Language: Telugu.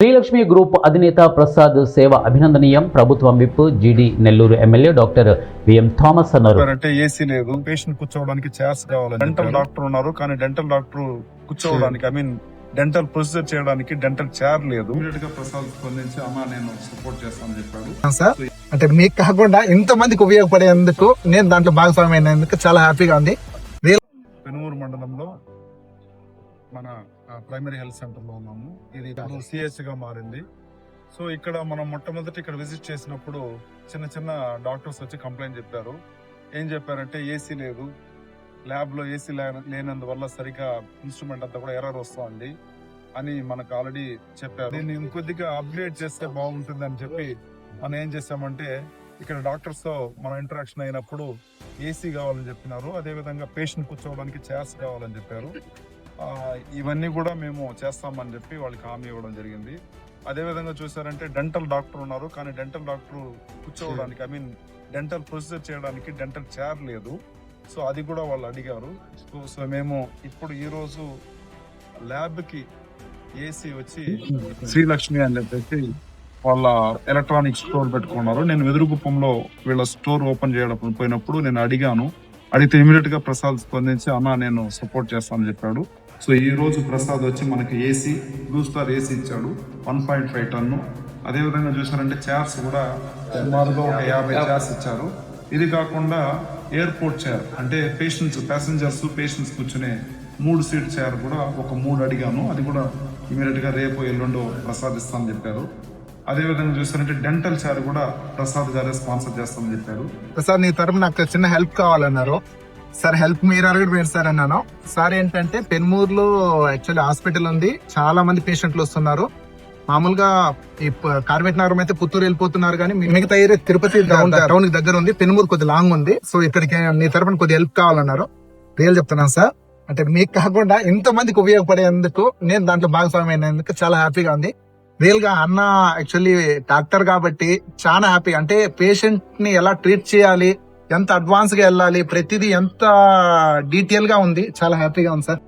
శ్రీలక్ష్మి గ్రూప్ అధినేత ప్రసాద్ సేవ అభినందనీయం. ప్రభుత్వం whip GD Nellore MLA doctor VM Thomas అన్నారు. అంటే ఏసీ లేదు. పేషెంట్ కూర్చోవడానికి చైర్స్ కావాలి డెంటల్ డాక్టర్ ఉన్నారు కానీ డెంటల్ డాక్టర్ కూర్చోవడానికి ఐ మీన్ డెంటల్ ప్రొసీజర్ చేయడానికి డెంటల్ చైర్ లేదు. ప్రసాద్ స్పందించి అమ్మా నేను సపోర్ట్ చేస్తానని చెప్పాడు సార్? అంటే మీకు కాకుండా ఇంత మందికి ఉపయోగపడేందుకు నేను దాంట్లో భాగస్వామి అయినందుకు చాలా హ్యాపీగా ఉంది. మన ప్రైమరీ హెల్త్ సెంటర్లో ఉన్నాము. ఇది సిహెచ్గా గా మారింది. సో ఇక్కడ మనం మొట్టమొదటి ఇక్కడ విజిట్ చేసినప్పుడు చిన్న చిన్న డాక్టర్స్ వచ్చి కంప్లైంట్ చెప్పారు. ఏం చెప్పారంటే ఏసీ లేదు. ల్యాబ్లో ఏసీ లేనందువల్ల సరిగా ఇన్స్ట్రుమెంట్ అంతా కూడా ఎర్రర్ వస్తుంది అని మనకు ఆల్రెడీ చెప్పారు. దీన్ని ఇంకొద్దిగా అప్గ్రేడ్ చేస్తే బాగుంటుంది అని చెప్పి మనం ఏం చేసామంటే ఇక్కడ డాక్టర్స్తో మనం ఇంటరాక్షన్ అయినప్పుడు ఏసీ కావాలని చెప్పినారు. అదే విధంగా పేషెంట్ కూర్చోవడానికి చైర్స్ కావాలని చెప్పారు. ఇవన్నీ కూడా మేము చేస్తామని చెప్పి వాళ్ళకి హామీ ఇవ్వడం జరిగింది. అదే విధంగా చూసారంటే డెంటల్ డాక్టర్ ఉన్నారు. కానీ డెంటల్ డాక్టర్ కూర్చోవడానికి ఐ మీన్ డెంటల్ ప్రొసీజర్ చేయడానికి డెంటల్ చైర్ లేదు. సో అది కూడా వాళ్ళు అడిగారు. సో సో మేము ఇప్పుడు ఈరోజు ల్యాబ్కి ఏసీ వచ్చి శ్రీలక్ష్మి అని చెప్పేసి వాళ్ళ ఎలక్ట్రానిక్ స్టోర్ పెట్టుకున్నారు. నేను వెదురుగుప్పంలో వీళ్ళ స్టోర్ ఓపెన్ చేయడం పోయినప్పుడు నేను అడిగాను. అడిగితే ఇమీడియట్గా ప్రసాద్ స్పందించి అన్న నేను సపోర్ట్ చేస్తానని చెప్పాడు. సో ఈ రోజు ప్రసాద్ వచ్చి మనకి ఏసీ బ్లూ స్టార్ ఏసీ ఇచ్చాడు వన్ పాయింట్ ఫైవ్ టన్ను. అదే విధంగా చూసారంటే చైర్స్ కూడా సుమారుగా ఒక యాభై చైర్స్ ఇచ్చారు. ఇది కాకుండా ఎయిర్పోర్ట్ చైర్ అంటే పేషెంట్స్ ప్యాసింజర్స్ పేషెంట్స్ కూర్చునే మూడు సీట్ చైర్ కూడా ఒక మూడు అడిగాను. అది కూడా ఇమీడియట్గా రేపు ఎల్లుండో ప్రసాద్ ఇస్తామని చెప్పారు. అదే విధంగా చూసారంటే డెంటల్ చైర్ కూడా ప్రసాద్ గారే స్పాన్సర్ చేస్తామని చెప్పారు. సార్ నీ తరపు నాకు చిన్న హెల్ప్ కావాలన్నారు. సార్ హెల్ప్ మీరు అడగడం మీరు సార్ అన్నాను. సార్ ఏంటంటే పెన్మూరులో యాక్చువల్లీ హాస్పిటల్ ఉంది. చాలా మంది పేషెంట్లు వస్తున్నారు. మామూలుగా ఈ కార్మిక నగరం అయితే పుత్తూరు వెళ్ళిపోతున్నారు కానీ మిగతా ఏరియా తిరుపతి టౌన్కి దగ్గర ఉంది. పెన్మూరు కొద్ది లాంగ్ ఉంది. సో ఇక్కడికి నీ తరపున కొద్ది హెల్ప్ కావాలన్నారు. రియల్ చెప్తున్నాను సార్ అంటే మీకు కాకుండా ఇంత మందికి ఉపయోగపడేందుకు నేను దాంట్లో భాగస్వామి అయినందుకు చాలా హ్యాపీగా ఉంది. రియల్గా అన్న యాక్చువల్లీ డాక్టర్ కాబట్టి చాలా హ్యాపీ అంటే పేషెంట్ని ఎలా ట్రీట్ చేయాలి ఎంత అడ్వాన్స్గా వెళ్ళాలి ప్రతిదీ ఎంత డీటెయిల్గా ఉంది చాలా హ్యాపీగా ఉంది సార్.